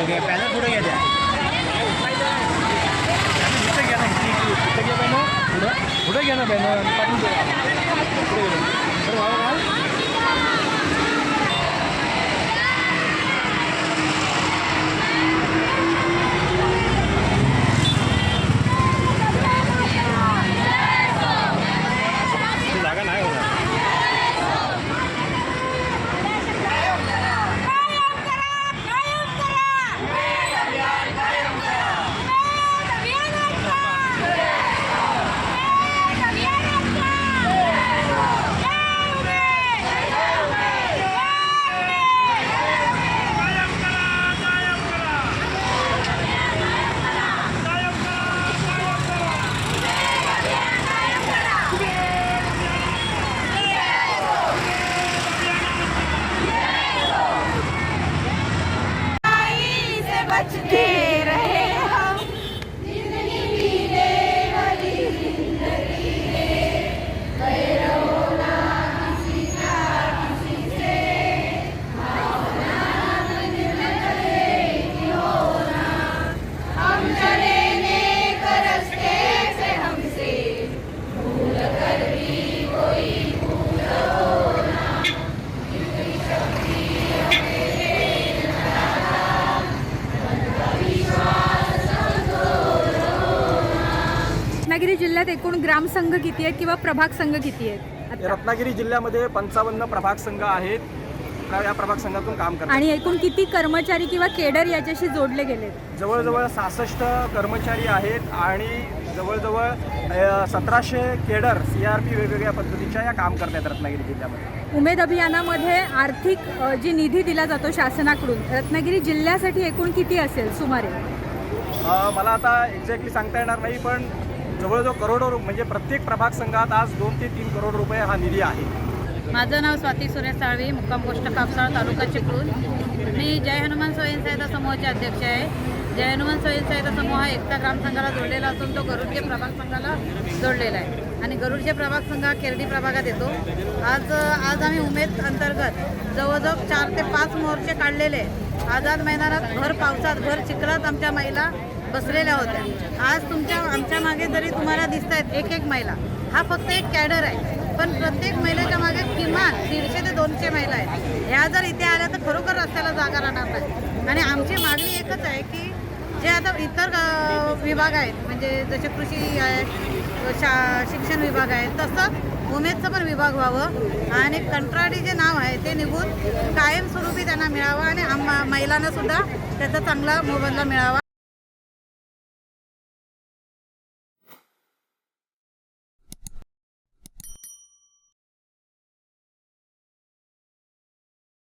ठीक आहे पॅनल पुढे घ्या इथं घ्या ना इथं घ्या पॅनल पुढं पुढे घ्या ना पॅनल पाठवून द्या पुढे घ्या से जिल्ह्यात एकूण ग्रामसंघ किती आहेत किंवा प्रभाग संघ किती आहेत? आता? रत्नागिरी जिल्ह्यामध्ये पंचावन्न प्रभाग संघ आहेत. त्या- या प्रभाग संघातून काम करतात. आणि एकूण किती कर्मचारी किंवा केडर याच्याशी जोडले गेलेत? जवळजवळ सहासष्ट कर्मचारी आहेत आणि जवळजवळ सतराशे केडर सी आर पी वेगवेगळ्या पद्धतीच्या या काम करतात रत्नागिरी जिल्ह्यामध्ये. उमेद अभियानामध्ये आर्थिक अ, जी निधी दिला जातो शासनाकडून रत्नागिरी जिल्ह्यासाठी एकूण किती असेल सुमारे? अ, मला आता एक्झॅक्टली सांगता येणार नाही पण जवळजवळ करोडो म्हणजे प्रत्येक प्रभाग संघात आज दोन ते तीन करोड रुपये हा निधी आहे. माझं नाव स्वाती सुरेश साळवी मुक्काम गोष्ट कापसाळ तालुका चिपळूण मी जय हनुमान स्वयंसहायता समूहाचे अध्यक्ष आहे. जय हनुमान स्वयंसहायता समूह हा एकता ग्रामसंघाला जोडलेला असून तो गरुडच्या प्रभाग संघाला जोडलेला आहे. आणि गरुडचे प्रभाग संघ हा केरडी प्रभागात येतो. आज आज आम्ही उमेद अंतर्गत जवळजवळ चार ते पाच मोर्चे काढलेले. आहे. आझाद मैदानात भर पावसात भर चिखलात आमच्या महिला बसलेल्या होत्या. आज तुमच्या आमच्या मागे जरी तुम्हाला दिसत आहेत एक एक महिला हा फक्त एक कॅडर आहे. पण प्रत्येक महिलेच्या मागे किमान दीडशे ते दोनशे महिला आहेत. ह्या जर इथे आल्या तर खरोखर रस्त्याला जागा राहणार नाही. आणि आमची मागणी एकच आहे की जे आता इतर विभाग आहेत म्हणजे जसे कृषी आहे शा शिक्षण विभाग आहे तसं उमेदचं पण विभाग व्हावं आणि कंत्राटी जे नाव आहे ते निघून कायमस्वरूपी त्यांना मिळावं आणि आम महिलांनासुद्धा त्याचा चांगला मोबदला मिळावा.